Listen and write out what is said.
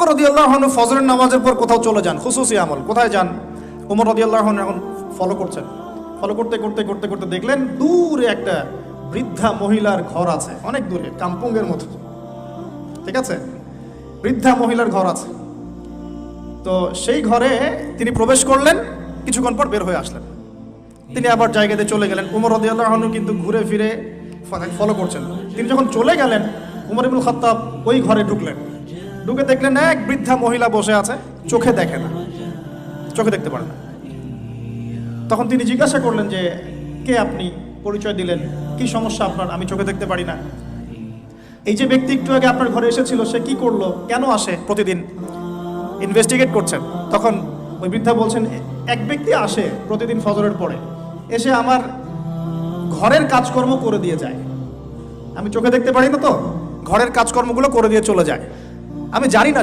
বকর রদিয়াল্লাহ ফজরের নামাজের পর কোথাও চলে যান খুশুসি আমল, কোথায় যান? উমর রদিয়াল্লাহ এখন ফলো করছেন। ফলো করতে করতে করতে করতে দেখলেন দূরে একটা বৃদ্ধা মহিলার ঘর আছে, অনেক দূরে, কাম্পুঙ্গের মতো। ঠিক আছে? বৃদ্ধা মহিলার ঘর আছে। তো সেই ঘরে তিনি প্রবেশ করলেন, কিছুক্ষণ পর বের হয়ে আসলেন। তিনি আবার জায়গাতে চলে গেলেন। উমর রদিয়াল্লাহ কিন্তু ঘুরে ফিরে ফলো করছেন। তিনি যখন চলে গেলেন, উমর ইবুল খত্তাব ওই ঘরে ঢুকলেন। ঢুকে দেখলেন এক বৃদ্ধা মহিলা বসে আছে, চোখে দেখে না। চোখে দেখতে পারে না। তখন তিনি জিজ্ঞাসা করলেন যে, কে আপনি? পরিচয় দিলেন। কি সমস্যা আপনার? আমি চোখে দেখতে পারি না। এই যে ব্যক্তি একটু আগে আপনার ঘরে এসেছিল, সে কি করল? কেন আসে প্রতিদিন? ইনভেস্টিগেট করছেন। তখন ওই বৃদ্ধা বলছেন, এক ব্যক্তি আসে প্রতিদিন ফজরের পরে। এসে আমার ঘরের কাজকর্ম করে দিয়ে যায়। আমি চোখে দেখতে পারি না তো? ঘরের কাজকর্মগুলো করে দিয়ে চলে যায়। আমি জানি না